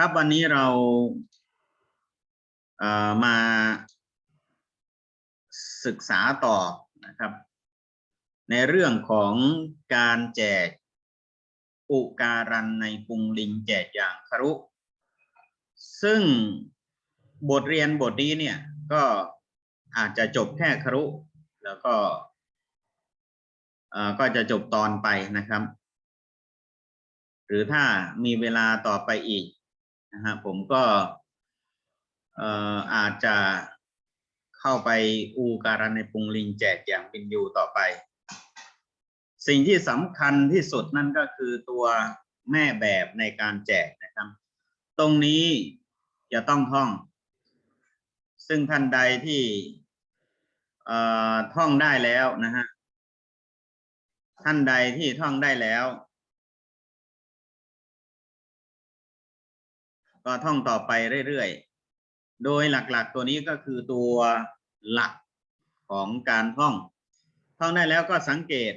ครับวันนี้เราเมาศึกษาต่อนะครับ ในเรื่องของการแจกอุการันในปุงลิงแจกอย่างครุ ซึ่งบทเรียนบทนี้เนี่ยก็อาจจะจบแค่ครุ แล้วก็ก็จะจบตอนไปนะครับ หรือถ้ามีเวลาต่อไปอีก นะฮะผมก็เอ่ออาจจะเข้าไปอูการันในปุงลิงแจกอย่างเป็นอยู่ต่อไป สิ่งที่สำคัญที่สุดนั่นก็คือตัวแม่แบบในการแจกนะครับ ตรงนี้จะต้องท่อง ซึ่งท่านใดที่เอ่อท่องได้แล้วนะฮะท่านใดที่ท่องได้แล้ว ก็ท่องต่อไปเรื่อยๆ โดยหลักๆ ตัวนี้ก็คือตัวหลักของการท่อง ท่องได้แล้วก็สังเกต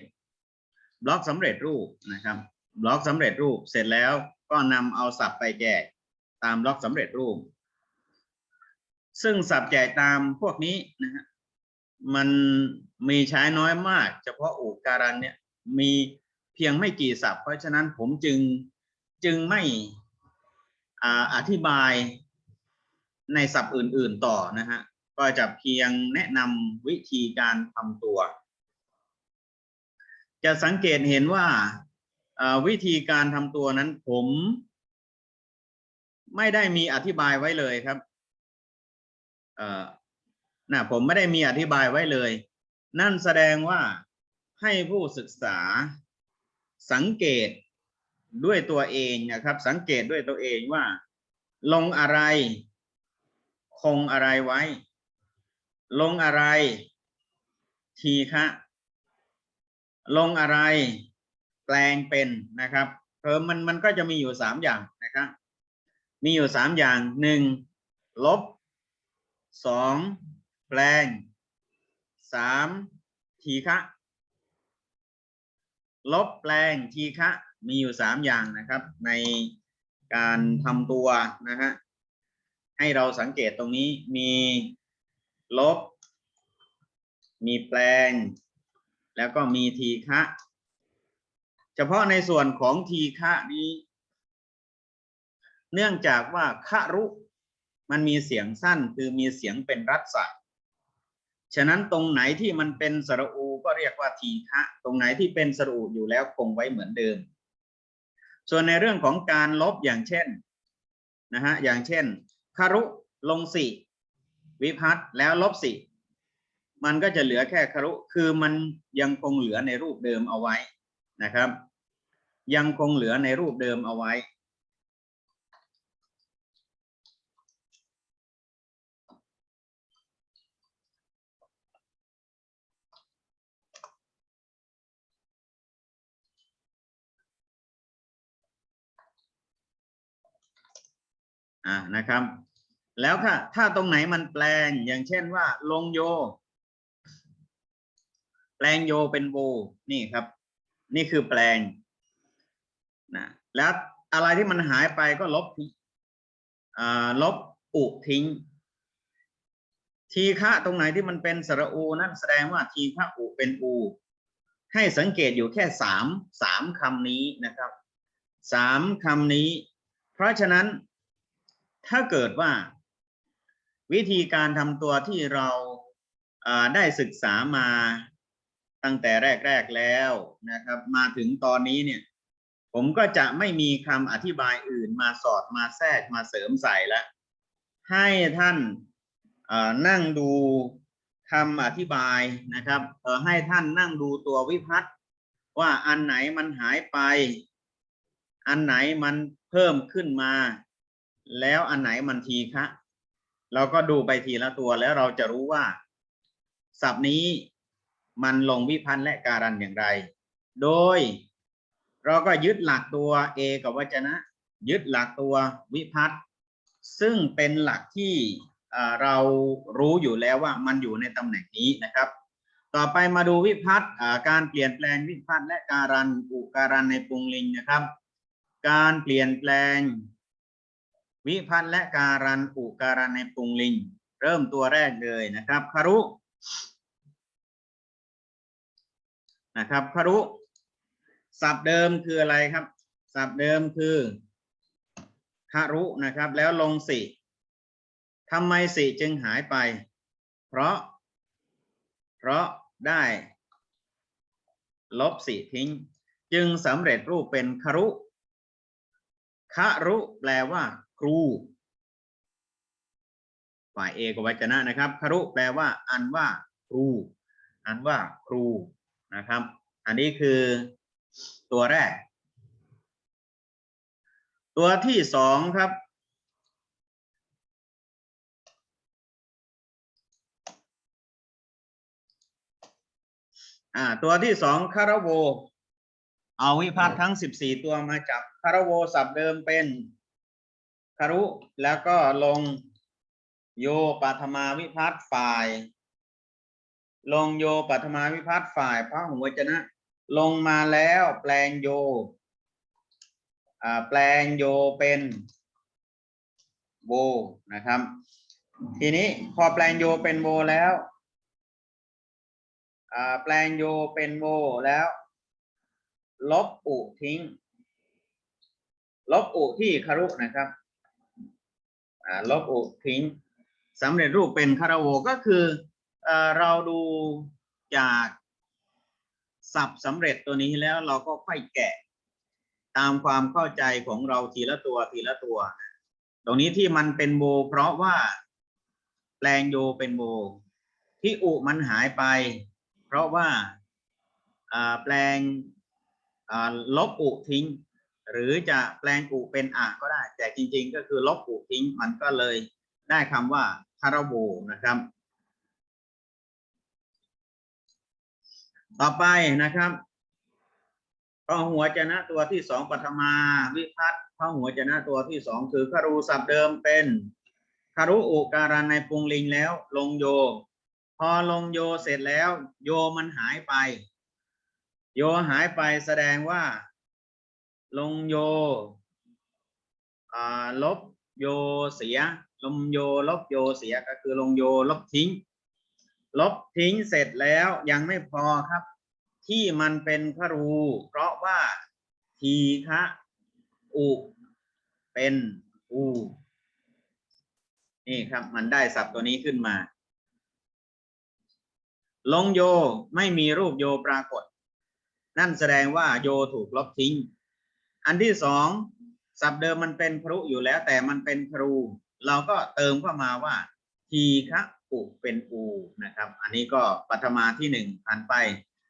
บล็อกสำเร็จรูปนะครับ บล็อกสำเร็จรูปเสร็จแล้วก็นำเอาสับไปแจกตามบล็อกสำเร็จรูป ซึ่งสับแจกตามพวกนี้นะฮะมันมีใช้น้อยมาก เฉพาะอุการันเนี่ยมีเพียงไม่กี่ศัพท์เพราะฉะนั้นผมจึงจึงไม่ อธิบายในศัพท์อื่น ๆต่อนะฮะก็จะเพียงแนะนำวิธีการทำตัว จะสังเกตเห็นว่าวิธีการทำตัวนั้นผม ไม่ได้มีอธิบายไว้เลยครับนะผมไม่ได้มีอธิบายไว้เลย นั่นแสดงว่าให้ผู้ศึกษาสังเกต ด้วยตัวเองนะครับ สังเกตด้วยตัวเองว่า ลงอะไร คงอะไรไว้ ลงอะไร ทีฆะลงอะไร แปลงเป็นนะครับเออมันมันก็จะมีอยู่สามอย่างนะครับมีอยู่สามอย่างหนึ่งลบสองแปลงสามทีฆะลบแปลงทีฆะ มีอยู่สามอย่างนะครับ ในการทำตัวนะฮะให้เราสังเกตตรงนี้มีลบ มีแปลง แล้วก็มีทีฆะเฉพาะในส่วนของทีฆะนี้ เนื่องจากว่าคะรุ มันมีเสียงสั้นคือมีเสียงเป็นรัศะฉะนั้นตรงไหนที่มันเป็นสระอูก็เรียกว่าทีฆะตรงไหนที่เป็นสระอูอยู่แล้วคงไว้เหมือนเดิม ส่วนในเรื่องของการลบอย่างเช่นนะฮะอย่างเช่นคารุลงสี่วิพัตน์แล้วลบสี่มันก็จะเหลือแค่คารุคือมันยังคงเหลือในรูปเดิมเอาไว้นะครับ ยังคงเหลือในรูปเดิมเอาไว้ อ่านะครับ แล้วค่ะ ถ้าตรงไหนมันแปลงอย่างเช่นว่า ลงโย แปลงโยเป็นโวนี่ครับ นี่คือแปลงนะแล้วอะไรที่มันหายไปก็ลบลบอุทิ้ง ทีฆะตรงไหนที่มันเป็นสระอูนั่นแสดงว่าทีฆะอุเป็นอู ให้สังเกตอยู่แค่สามสามคำนี้นะครับสามคำนี้ เพราะฉะนั้น ถ้าเกิดว่า วิธีการทำตัวที่เราได้ศึกษามาตั้งแต่แรก ๆแล้วนะครับ มาถึงตอนนี้เนี่ย ผมก็จะไม่มีคำอธิบายอื่นมาสอดมาแทรกมาเสริมใส่แล้วให้ท่านนั่งดูคำอธิบายนะครับให้ท่านนั่งดูตัววิพัตน์ว่าอันไหนมันหายไป อันไหนมันเพิ่มขึ้นมา แล้วอันไหนมันทีคะเราก็ดูไปทีละตัวแล้วเราจะรู้ว่าศัพท์นี้มันลงวิพันธ์และการันอย่างไร โดย เราก็ยึดหลักตัว A กับวจนะ ยึดหลักตัววิพัตน์ซึ่งเป็นหลักที่เรารู้อยู่แล้วว่ามันอยู่ในตำแหน่งนี้นะครับ ต่อไปมาดูวิพัตน์การเปลี่ยนแปลงวิพัตน์และการันอุการันในปุงลิงนะครับ การเปลี่ยนแปลง วิพัฒน์และการันอุการันในปรุงลิง เริ่มตัวแรกเลยนะครับคารุนะครับคารุศัพท์เดิมคืออะไรครับศัพท์เดิมคือคารุนะครับ แล้วลงสิทำไมสิจึงหายไป เพราะ เพราะได้ ลบสิทิ้ง จึงสำเร็จรูปเป็นคารุคารุแปลว่า ครู ฝ่ายเอกวัจนะนะครับคารุแปลว่า อันว่า ครู อันว่าครูนะครับ อันนี้คือตัวแรก ตัวที่สองครับ อ่า ตัวที่สองคารโวเอาวิพัฒน์ทั้งสิบสี่ตัวมาจับคารโวศัพท์เดิมเป็น คารุแล้วก็ลงโยปัทมาวิพัฒน์ฝ่าย ลงโยปัทมาวิพัฒน์ฝ่ายพระหัวจนะ ลงมาแล้วแปลงโยแปลงโยเป็นโวนะครับ ทีนี้พอแปลงโยเป็นโวแล้วแปลงโยเป็นโวแล้ว ลบอุทิ้ง ลบอุที่คารุนะครับ ลบอุทิ้งสำเร็จรูปเป็นคาราโวก็คือเอ่อเราดูจากศัพท์สำเร็จตัวนี้แล้วเราก็ค่อยแกะ ตามความเข้าใจของเราทีละตัวทีละตัว ตรงนี้ที่มันเป็นโบ เพราะว่าแปลงโยเป็นโบ ที่อุมันหายไป เพราะว่าแปลงลบอุทิ้ง หรือจะแปลงอุเป็นอะก็ได้ แต่จริงๆ ก็คือลบอุทิ้งมันก็เลยได้คำว่าคาราโบนะครับ ต่อไปนะครับพระหัวจนะตัวที่สองปัทมาวิพัฒน์พระหัวจนะตัวที่สองคือคารูศัพท์เดิมเป็นคารุอุการันในปุงลิงแล้ว ลงโย พอลงโยเสร็จแล้ว โยมันหายไป โยหายไปแสดงว่า ลงโยลบโยเสีย ลงโยลบโยเสียก็คือลงโยลบทิ้ง ลบทิ้งเสร็จแล้วยังไม่พอครับ ที่มันเป็นครู เพราะว่าทีฆะอุเป็นอูนี่ครับ มันได้ศัพท์ตัวนี้ขึ้นมา ลงโยไม่มีรูปโยปรากฏ นั่นแสดงว่าโยถูกลบทิ้ง อันที่สองศัพท์เดิมมันเป็นครุอยู่แล้ว แต่มันเป็นครู เราก็เติมเข้ามาว่าทีฆะอุเป็นอูนะครับ อันนี้ก็ปัทมาที่หนึ่งผ่านไป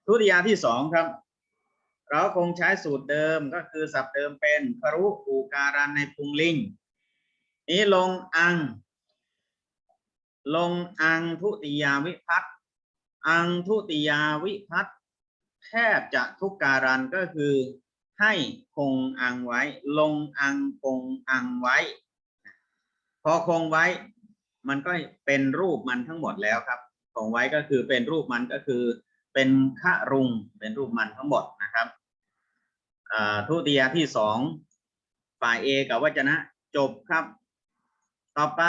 ทุติยาที่สองครับ เราคงใช้สูตรเดิมก็คือศัพท์เดิมเป็นครุอูการันในพุงลิงนี้ลงอัง ลงอังทุติยาวิพัตอังทุติยาวิพัตแทบจะทุกการันก็คือ ให้คงอังไว้ ลงอังคงอังไว้ พอคงไว้ มันก็เป็นรูปมันทั้งหมดแล้วครับคงไว้ก็คือเป็นรูปมันก็คือเป็นขะรุงเป็นรูปมันทั้งหมดนะครับทุติยาที่สองฝ่ายเอกับวจนะจบครับ ต่อไป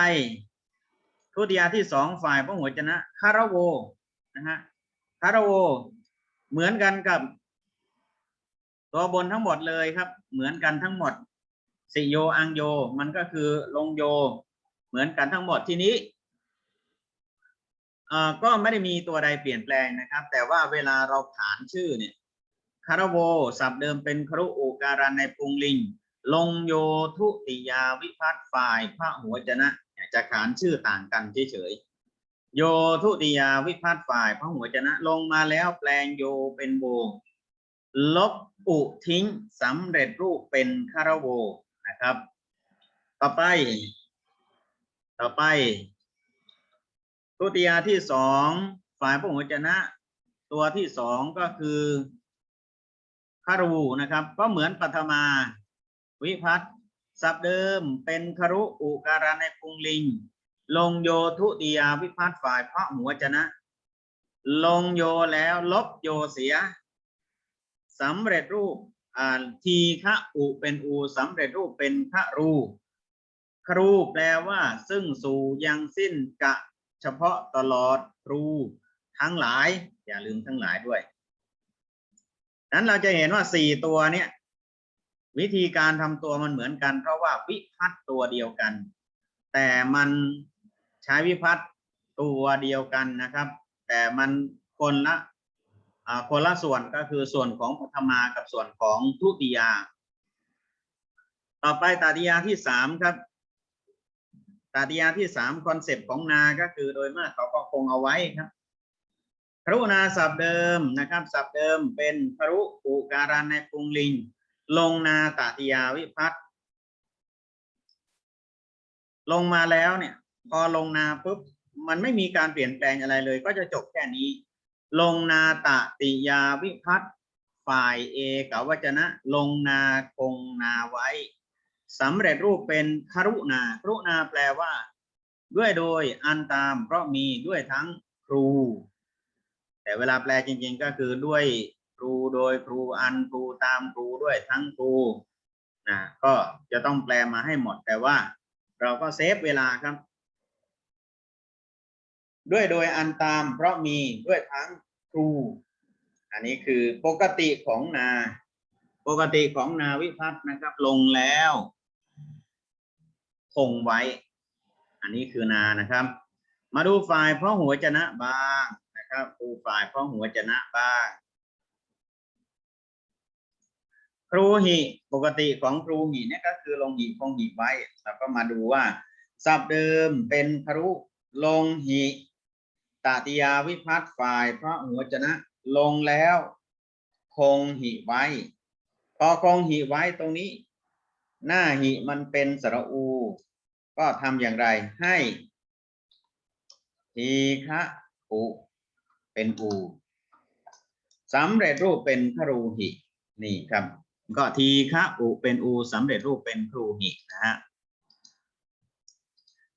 ทุติยาที่สองฝ่ายพระหัวจนะคารโวนะฮะคารโว เหมือนกันกับ ตัวบนทั้งหมดเลยครับ เหมือนกันทั้งหมดสิโยอังโย มันก็คือลงโย เหมือนกันทั้งหมดทีนี้อ่อก็ไม่ได้มีตัวใดเปลี่ยนแปลงนะครับ แต่ว่าเวลาเราขานชื่อเนี่ยคารโวศัพท์เดิมเป็นครุอุการันในปุงลิง ลงโยทุติยาวิพัตน์ฝ่ายพระหัวจนะจะขานชื่อต่างกันเฉยๆโยทุติยาวิพัตน์ฝ่ายพระหัวจนะ ลงมาแล้วแปลงโยเป็นโวลบ อุทิ้งสำเร็จรูปเป็นคารโวนะครับ ต่อไป ต่อไปทุติยาที่สองฝ่ายพระหัวจนะ ตัวที่สองก็คือคารูนะครับ ก็เหมือนปัทมาวิพัตน์ศัพท์เดิมเป็นคารุอุการะในกรุงลิง ลงโยทุติยาวิพัตน์ฝ่ายพระหัวจนะ ลงโยแล้วลบโยเสีย สำเร็จรูปอ่าทีฆะอุเป็นอูสำเร็จรูปเป็นคารูครูแปลว่า ซึ่งสู่ยังสิ้นกะ เฉพาะตลอดครู ทั้งหลาย อย่าลืมทั้งหลายด้วยนั้นเราจะเห็นว่าสี่ตัวเนี่ย วิธีการทำตัวมันเหมือนกัน เพราะว่าวิพัตน์ตัวเดียวกัน แต่มันใช้วิพัตน์ตัวเดียวกันนะครับ แต่มันคนละ คนละส่วนก็คือส่วนของปฐมากับส่วนของทุติยา ต่อไปตติยาที่สามครับตติยาที่สามคอนเซปต์ของนาก็คือโดยมากเขาก็คงเอาไว้ครับครุนาศัพท์เดิมนะครับศัพท์เดิมเป็นครุอุการันในปรุงลิง ลงนาตติยาวิพัตน์ลงมาแล้วเนี่ย พอลงนาปุ๊บมันไม่มีการเปลี่ยนแปลงอะไรเลย ก็จะจบแค่นี้ ลงนาตติยาวิพัตฝ่ายเอกวจนะ ลงนาคงนาไว้สำเร็จรูปเป็นครุณาครุณาแปลว่า ด้วยโดยอันตามเพราะมีด้วยทั้งครู แต่เวลาแปลจริงๆก็คือด้วยครูโดยครูอันครูตามครูด้วยทั้งครูนะก็จะต้องแปลมาให้หมดแต่ว่า เราก็เซฟเวลาครับ ด้วยโดยอันตามเพราะมีด้วยทั้งครู อันนี้คือปกติของนา ปกติของนาวิพัฒน์นะครับ ลงแล้วคงไว้ อันนี้คือนานะครับ มาดูฝ่ายเพราะหัวจนะบ้างนะครับดูฝ่ายเพราะหัวจนะบ้าง ครูหิปกติของครูหิเนี่ยก็คือลงหิคงหิไว้แล้วก็มาดูว่าศัพท์เดิมเป็นครุลงหิ ตติยาวิพัฒน์ฝ่ายพระหัวจนะลงแล้ว คงหิไว้ พอคงหิไว้ตรงนี้ หน้าหิมันเป็นสระอู ก็ทำอย่างไรให้ทีฆะอุเป็นอูสำเร็จรูปเป็นครูหิ นี่ครับ ก็ทีฆะอุเป็นอูสำเร็จรูปเป็นครูหินะฮะ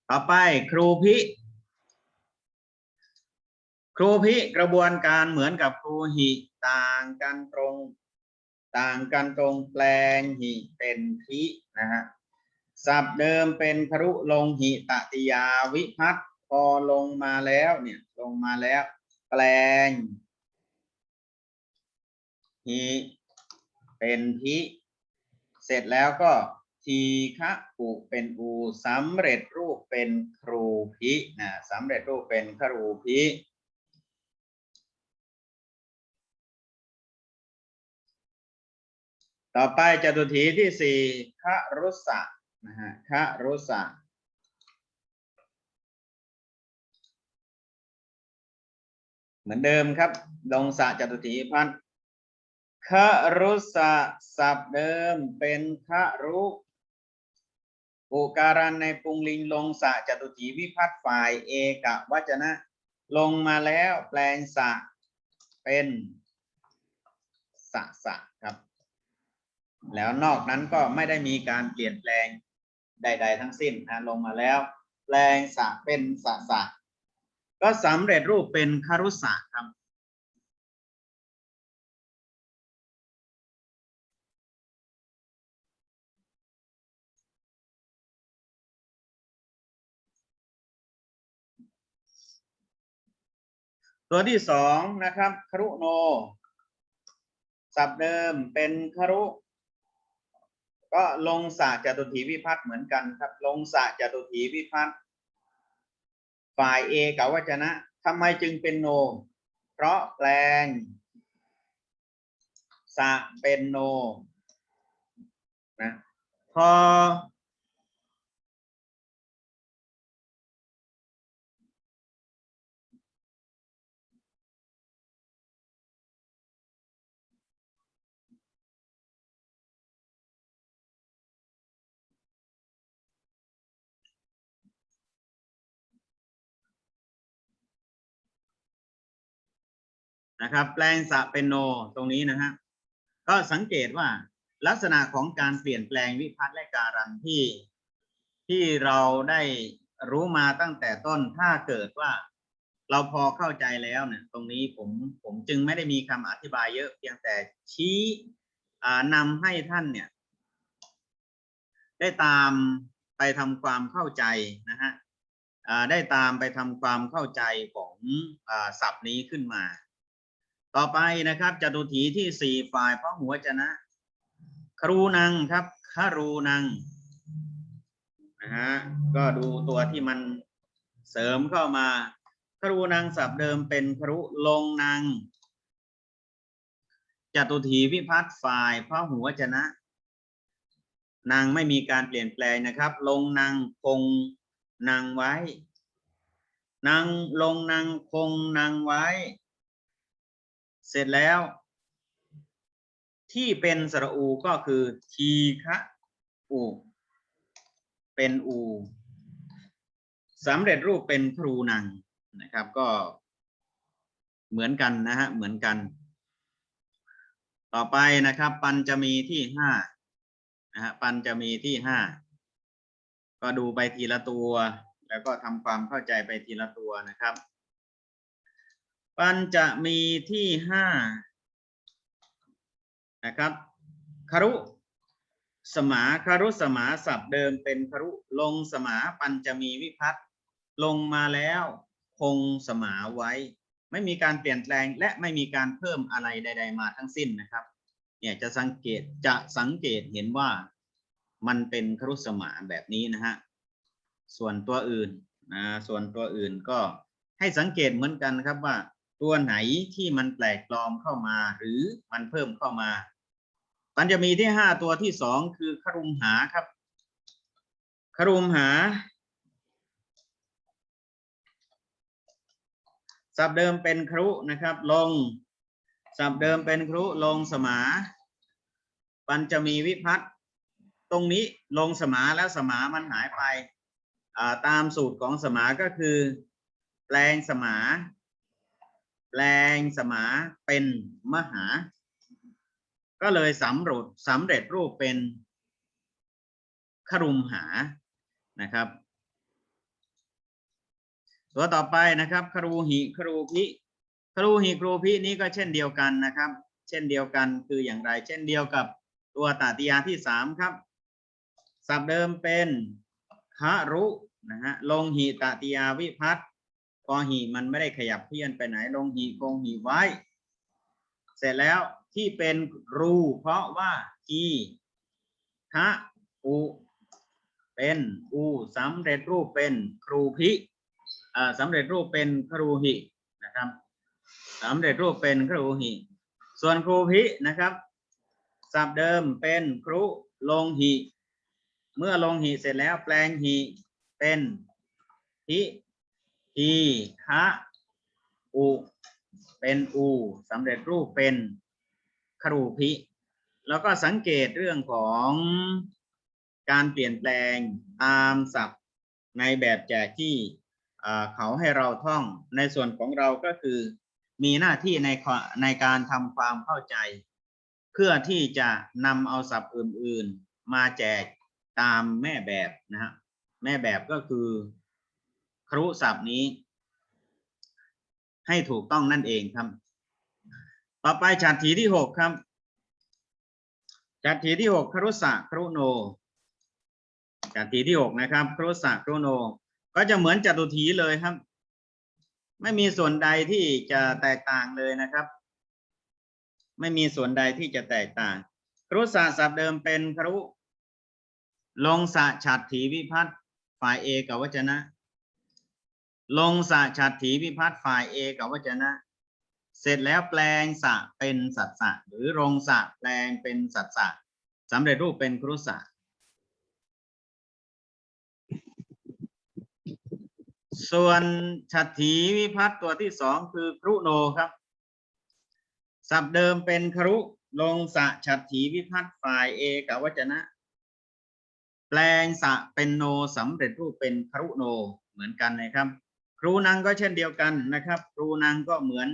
ต่อไปครูพิ ครูพิกระบวนการเหมือนกับครูหิต่างกันตรง ต่างกันตรงแปลงหิเป็นพินะฮะศัพท์เดิมเป็นครุลงหิตติยาวิพัตน์พอลงมาแล้วเนี่ยลงมาแล้ว แปลงหิเป็นพิเสร็จแล้วก็ทีฆะอุเป็นอูสำเร็จรูปเป็นครูพินะสำเร็จรูปเป็นครูพิ ต่อไปจตุถีที่สี่ครุสะนะฮะครุสะเหมือนเดิมครับ ลงสะจตุถีพันครุสะศัพท์เดิมเป็นครุอุการันในปุงลิงลงสะจตุถีวิพัตน์ฝ่ายเอกวัจนะ ลงมาแล้วแปลงสะเป็นสะสะครับ แล้วนอกนั้นก็ไม่ได้มีการเปลี่ยนแปลงใด ๆ ทั้งสิ้นนะลงมาแล้ว แปลงสะเป็นสะสะก็สำเร็จรูปเป็นคารุสะครับตัวที่สองนะครับครุโน ศัพท์เดิมเป็นครุ ก็ลงสระจตุถีวิพัฒน์เหมือนกันครับ ลงสระจตุถีวิพัฒน์ฝ่ายเอกวัจนะทำไมจึงเป็นโน เพราะแปลงสระเป็นโนนะพอ นะครับแปลงสะเป็นโนตรงนี้นะฮะก็สังเกตว่าลักษณะของการเปลี่ยนแปลงวิพัฒน์และการันที่ ที่เราได้รู้มาตั้งแต่ต้นถ้าเกิดว่า เราพอเข้าใจแล้วเนี่ยตรงนี้ผมผมจึงไม่ได้มีคำอธิบายเยอะเพียงแต่ชี้นำให้ท่านเนี่ย ได้ตามไปทำความเข้าใจนะฮะได้ตามไปทำความเข้าใจของอศัพท์นี้ขึ้นมา ต่อไปนะครับจตุถีที่สี่ฝ่ายพระหัวจนะ ครูนังครับคารูนังนะฮะก็ดูตัวที่มันเสริมเข้ามาครูนังศัพท์เดิมเป็นครุลงนางจตุถีวิพัฒน์ฝ่ายพระหัวจนะ นางไม่มีการเปลี่ยนแปลงนะครับ ลงนางคงนางไว้นางลงนางคงนางไว้ เสร็จแล้ว ที่เป็นสระอูก็คือทีฆะอู เป็นอูสำเร็จรูปเป็นครูนังนะครับ ก็เหมือนกันนะฮะเหมือนกัน ต่อไปนะครับ ปัญจะมีที่ห้านะฮะปัญจะมีที่ห้าก็ดูไปทีละตัว แล้วก็ทำความเข้าใจไปทีละตัวนะครับ ปัญจะมีที่ห้านะครับคารุสมาคารุสมาศัพท์เดิมเป็นคารุลงสมาปัญจะมีวิพัตลงมาแล้วคงสมาไว้ ไม่มีการเปลี่ยนแปลงและไม่มีการเพิ่มอะไรใด ๆ มาทั้งสิ้นนะครับเนี่ยจะสังเกตจะสังเกตเห็นว่ามันเป็นคารุสมาแบบนี้นะฮะส่วนตัวอื่นนะส่วนตัวอื่นก็ให้สังเกตเหมือนกันครับว่า ตัวไหนที่มันแปลกปลอมเข้ามา หรือมันเพิ่มเข้ามามันจะมีที่ห้าตัวที่สองคือครุมหาครับ ครุมหาศัพท์เดิมเป็นครุนะครับ ลงศัพท์เดิมเป็นครุลงสมา ปัญจะมีวิพัตตรงนี้ลงสมาแล้วสมามันหายไปตามสูตรของสมาก็คือ แปลงสมา แปลงสมาเป็นมหา ก็เลยสำร็จสำเร็จรูปเป็นครุมหานะครับ ตัวต่อไปนะครับครูหิครูพิครูหิครูพินี้ก็เช่นเดียวกันนะครับ เช่นเดียวกันคืออย่างไร เช่นเดียวกับตัวตาติยาที่สามครับศัพท์เดิมเป็นคารุนะฮะลงหิตติยาวิพัต น์พอหิมันไม่ได้ขยับเพี้ยนไปไหนลงหิคงหิไว้ เสร็จแล้วที่เป็นรูเพราะว่าทีทะอุเป็นอูสำเร็จรูปเป็นครูพิอ่าสำเร็จรูปเป็นครูหินะครับสำเร็จรูปเป็นครูหิ ส่วนครูพินะครับศัพท์เดิมเป็นครุลงหิ เมื่อลงหิเสร็จแล้วแปลงหิเป็นทิ ทีทะอุเป็นอูสำเร็จรูปเป็นครูพิ แล้วก็สังเกตเรื่องของการเปลี่ยนแปลงตามศัพท์ในแบบแจกที่เขาให้เราท่องในส่วนของเราก็คือ มีหน้าที่ในในการทำความเข้าใจ เพื่อที่จะนำเอาศัพท์อื่น ๆ มาแจกตามแม่แบบนะฮะแม่แบบก็คือ ครุศัพท์นี้ ให้ถูกต้องนั่นเองครับ ต่อไปฉัตรถีที่หกครับฉัตรถีที่หกครุสะครุโนฉัตรถีที่หกนะครับครุสะครุโน ก็จะเหมือนจตุถีเลยครับ ไม่มีส่วนใดที่จะแตกต่างเลยนะครับ ไม่มีส่วนใดที่จะแตกต่างครุสะศัพท์เดิมเป็นครุลงสะฉัตถีวิพัฒน์ฝ่ายเอกวจนะ ลงสะฉัตถีวิพัฒน์ฝ่ายเอกับวจนะ เสร็จแล้วแปลงสะเป็นสัตสะหรือรงสะแปลงเป็นสัตสะสำเร็จรูปเป็นครุสะส่วนฉัตถีวิพัฒน์ตัวที่สองคือครุโนครับศัพท์เดิมเป็นครุลงสะฉัตถีวิพัฒน์ฝ่ายเอกับวจนะ แปลงสะเป็นโนสำเร็จรูปเป็นครุโนเหมือนกันนะครับ ครูนังก็เช่นเดียวกันนะครับ ครูนังก็เหมือน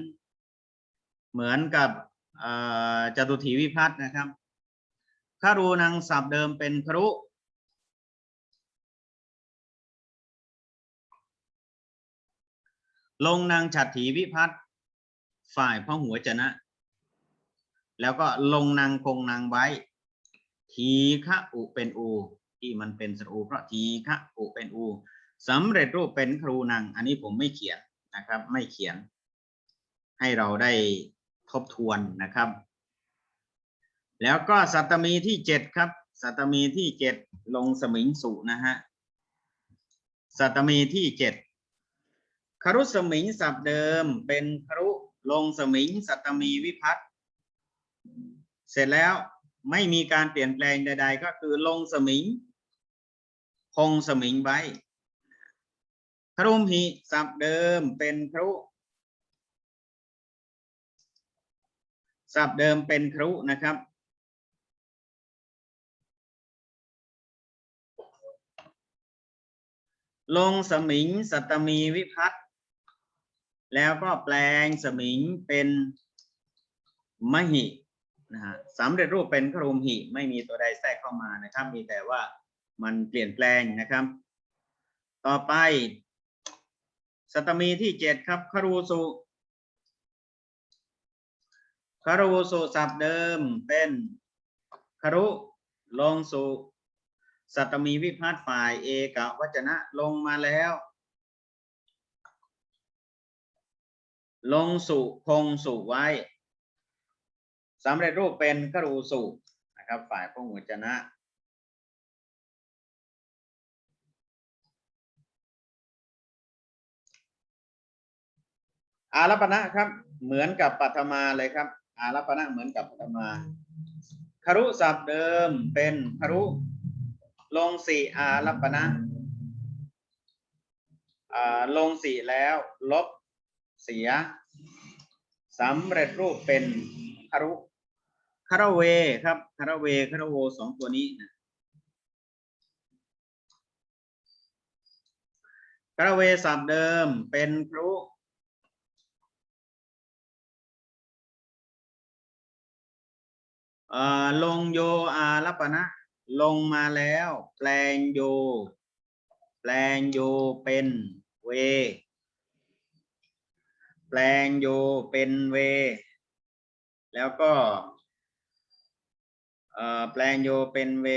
เหมือนกับจตุถีวิพัฒน์นะครับคารูนังศัพท์เดิมเป็นครุลงนางฉัตถีวิพัฒน์ฝ่ายพระหัวจนะ แล้วก็ลงนางคงนางไว้ทีฆะอุเป็นอู ที่มันเป็นสระอูเพราะทีฆะอุเป็นอู สำเร็จรูปเป็นครูนังอันนี้ผมไม่เขียนนะครับ ไม่เขียน ให้เราได้ทบทวนนะครับ แล้วก็สัตมีที่เจ็ดครับ สัตมีที่เจ็ดลงสมิงสุนะฮะสัตมีที่เจ็ดครุสมิงศัพท์เดิมเป็นครุลงสมิงสัตมีวิพัตน์เสร็จแล้วไม่มีการเปลี่ยนแปลงใด ๆ ก็คือลงสมิงคงสมิงไว้ ครุมหิศัพท์เดิมเป็นครุศัพท์เดิมเป็นครุนะครับ ลงสมิงสัตตมีวิพัตน์แล้วก็แปลงสมิงเป็นมหินะฮะสำเร็จรูปเป็นครุมหิ ไม่มีตัวใดแทรกเข้ามานะครับ มีแต่ว่ามันเปลี่ยนแปลงนะครับ ต่อไป สัตมีที่เจ็ดครับคารูสุคารูสุศัพท์เดิมเป็นคารุลงสุสัตมีวิพัตน์ฝ่ายเอกวจนะลงมาแล้ว ลงสุคงสุไว้สำเร็จรูปเป็นคารูสุนะครับ ฝ่ายพระวจนะ อารัปนะครับ เหมือนกับปัทมาเลยครับ อารัปนะเหมือนกับปัทมาคารุศัพท์เดิมเป็นคารุ ลงสี่อารัปนะอ่าลงสี่แล้ว ลบเสียสำเร็จรูปเป็นคารุคาราเวครับคาราเวคาราโวสองตัวนี้นะคาราเวศัพท์เดิมเป็นครุ ลงโยอารัปนะลงมาแล้ว แปลงโย แปลงโยเป็นเว แปลงโยเป็นเว แล้วก็แปลงโยเป็นเว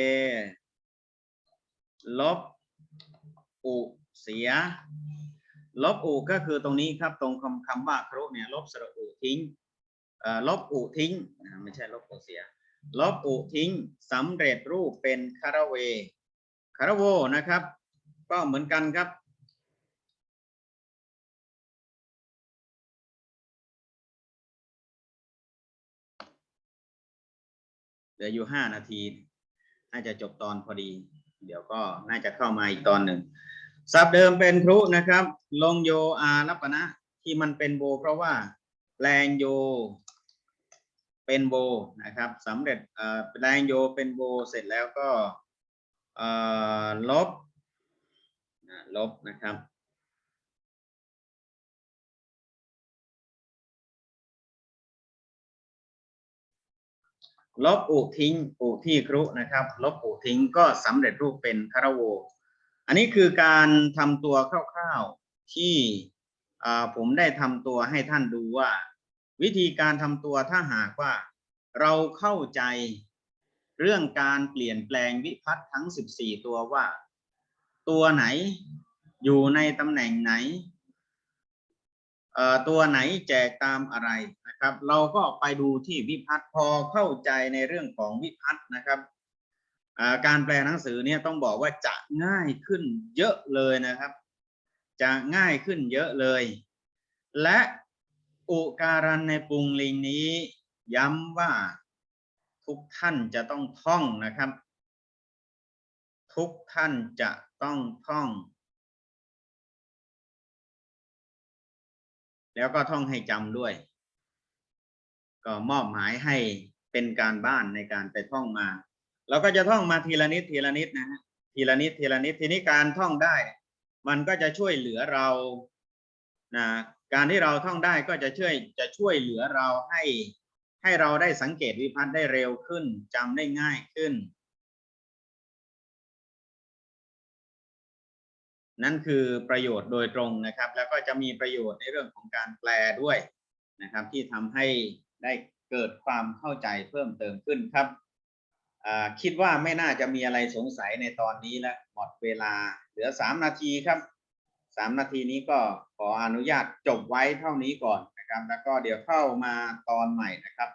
ลบอุเสีย ลบอุก็คือตรงนี้ครับตรงคำคำว่าครุเนี่ยลบสระอุทิ้งลบอุทิ้งไม่ใช่ลบอุเสีย ลบอุทิ้งสำเร็จรูปเป็นคาราเวคาราโวนะครับ ก็เหมือนกันครับ เหลืออยู่ห้านาที น่าจะจบตอนพอดี เดี๋ยวก็น่าจะเข้ามาอีกตอนหนึ่งศัพท์เดิมเป็นพรุนะครับ ลงโยอารัปนะที่มันเป็นโบ เพราะว่าแปลงโย เป็นโบนะครับสำเร็จอ่อแปลงโยเป็นโบเสร็จแล้วก็ลบลบนะครับลบอุทิ้งอุที่ครุนะครับลบอุทิ้งก็สำเร็จรูปเป็นคารโว อันนี้คือการทำตัวคร่าวๆที่อ่าผมได้ทำตัวให้ท่านดูว่า วิธีการทำตัวถ้าหากว่าเราเข้าใจเรื่องการเปลี่ยนแปลงวิพัตน์ทั้ง 14 ตัวว่า ตัวไหนอยู่ในตำแหน่งไหนตัวไหนแจกตามอะไรนะครับ เราก็ไปดูที่วิพัฒน์พอเข้าใจในเรื่องของวิพัฒน์นะครับการแปลหนังสือเนี่ยต้องบอกว่าจะง่ายขึ้นเยอะเลยนะครับ จะง่ายขึ้นเยอะเลย และ อุการันในปุงลิงนี้ ย้ำว่าทุกท่านจะต้องท่องนะครับ ทุกท่านจะต้องท่อง แล้วก็ท่องให้จำด้วย ก็มอบหมายให้เป็นการบ้านในการไปท่องมาเราก็จะท่องมาทีละนิดทีละนิดนะฮะทีละนิดทีละนิดทีนี้การท่องได้ มันก็จะช่วยเหลือเรา นะการที่เราท่องได้ก็จะช่วยจะช่วยเหลือเราให้ให้เราได้สังเกตวิพัฒน์ได้เร็วขึ้นจำได้ง่ายขึ้น นั่นคือประโยชน์โดยตรงนะครับ แล้วก็จะมีประโยชน์ในเรื่องของการแปลด้วยนะครับ ที่ทำให้ได้เกิดความเข้าใจเพิ่มเติมขึ้นครับคิดว่าไม่น่าจะมีอะไรสงสัยในตอนนี้แล้วหมดเวลาเหลือสามนาทีครับ สามนาทีนี้ก็ขออนุญาตจบไว้เท่านี้ก่อนนะครับ แล้วก็เดี๋ยวเข้ามาตอนใหม่นะครับ